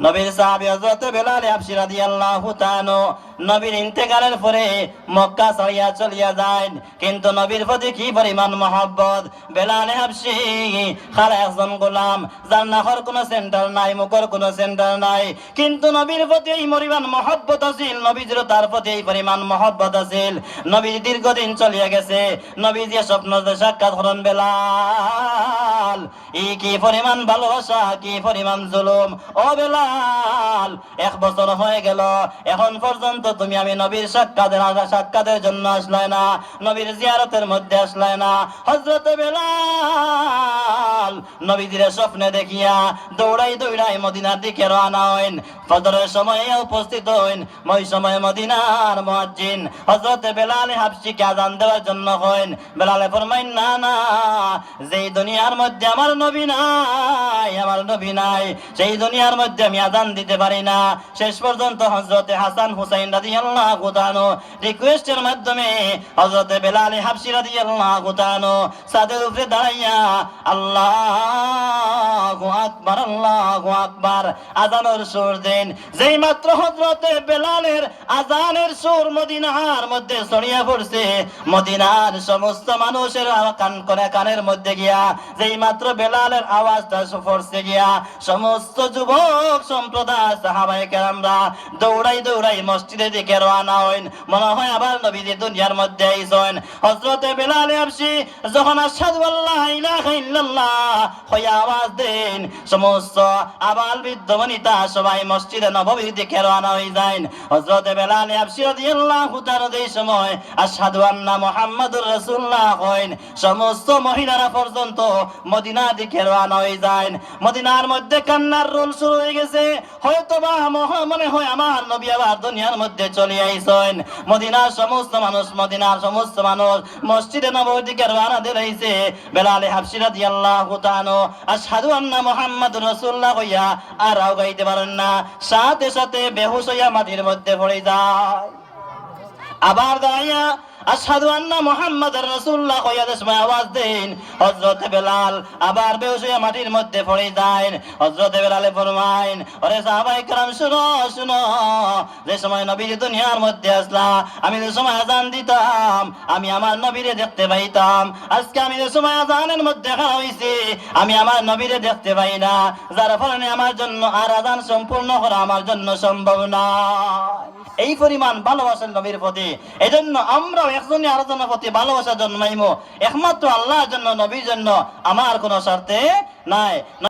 নবীর সাহাবী হযরত বেলাল হাবশী রাদিয়াল্লাহু তাআলা নবীর ইন্তেকালের পরে মক্কা ছাড়িয়া চলিয়া যায় কিন্তু নবীর প্রতি কি পরিমাণ মহব্বত? বেলাল হাবশী, খালা একজন গোলাম, যার নাখর কোনো সেন্টার নাই, মুখর কোনো সেন্টার নাই। কিন্তু নবীর প্রতি এই পরিমাণ মহব্বত আছিল নবীজির তার প্রতি এই পরিমাণ মহব্বত আছিল। নবী দীর্ঘদিন চলিয়া গেছে নবী যে স্বপ্ন সাক্ষাৎ হরণ বেলাল। এই কি পরিমাণ ভালোবাসা, কি পরিমাণ জুলুম? ও বেলাল, এক বছর হয়ে গেল। এখন পর্যন্ত তুমি আমি নবীর সাক্ষাতের সাক্ষাতের জন্য আসলে না, নবীর জিয়ারতের মধ্যে আসলে না। হজরত বেলাল নবীদের স্বপ্নে দেখিয়া দৌড়াই দৌড়াই মদিনার দিকে রওনা হইন। ফজরের সময়ে উপস্থিত হইন, ওই সময় মদিনার মুয়াজ্জিন। হযরত বেলাল হাবশিকে আজান দেওয়ার জন্য হইন। বেলালে ফরমাইন, না না, যেই দুনিয়ার মধ্যে আমার নবী নাই, আমার নবী নাই। সেই দুনিয়ার মধ্যে আমি আদান দিতে পারি না। শেষ পর্যন্ত হজরতে হাসান হুসাইন রাজি আল্লাহ গুতানো রিকোয়েস্টের মাধ্যমে হজরতে বেলালে হাফসি রাজি আল্লাহ গুতানো সাদের উপরে দাঁড়াইয়া আল্লাহু আকবার, আল্লাহু আকবার। আজানের সুর দেন। যেই মাত্র হযরতে বেলালের আজানের সুর মদিনার মধ্যে ছড়িয়ে পড়ছে, মদিনার সমস্ত মানুষের কান করে কানের মধ্যে গিয়া, যেই মাত্র বেলালের আওয়াজটা পড়ছে গিয়া, সমস্ত যুবক সম্প্রদায়, সাহাবায়ে কেরামরা দৌড়াই দৌড়াই মসজিদের দিকে রওনা হইন। মনে হয় আবার নবীজি দুনিয়ার মধ্যে আইছেন হযরতে বেলাল হাবশী যখন আশহাদু আল্লাহ ইলাহা ইল্লাল্লাহ হইয়া আওয়াজ দেন সমস্ত আবাল বৃদ্ধ বনিতা সবাই মসজিদে নববীর দিকে রওনা হয়ে যায় হযরত বেলাল রাদিয়াল্লাহু তাআলা এই সময় আন্না মুহাম্মাদুর রাসূলুল্লাহ কইন সমস্ত মহিলারা পর্যন্ত মদিনা দিকে রওনা হয়ে যায় মদিনার মধ্যে কান্নার রোল শুরু হয়ে গেছে। হয়তো বা মনে হয় আমার নবী আবার দুনিয়ার মধ্যে চলে আইছেন। মদিনার সমস্ত মানুষ, মদিনার সমস্ত মানুষ মসজিদে নববীর দিকে রওনা দিয়ে রইছে বেলাল হাবশী রাদিয়াল্লাহু তাআলা আশহাদু আন্না মোহাম্মদ রসুল্লাহ হইয়া আর আও গাইতে পারেন না। সাথে সাথে বেহুশ হইয়া মাটির মধ্যে পড়ে যায়। আবার দাঁড়াইয়া আসাদু আন্না মোহাম্মদ রসুল্লাহ আওয়াজ দেন হজরত বেলাল আবার মাটির মধ্যে পড়ে হজরত বেলালে ফরমাইন, ওরে সাহাবাই কালাম শুনো শুনো, যে সময় দুনিয়ার মধ্যে আসলা, আমি যে সময় আজান দিতাম আমি আমার নবীরে দেখতে পাইতাম। আজকে আমি যে সময় আজানের মধ্যে খাওয়া হইছি, আমি আমার নবীরে দেখতে পাই না। যার ফলে আমার জন্য আর আজান সম্পূর্ণ করা আমার জন্য সম্ভব না। এই পরিমাণ ভালোবাসেন নবীর প্রতি। এই জন্য আমরাও একজনই আরেকজনের প্রতি ভালোবাসা জন্মাইমো। একমাত্র আল্লাহর জন্য, নবীর জন্য আমার কোনো স্বার্থে নাই।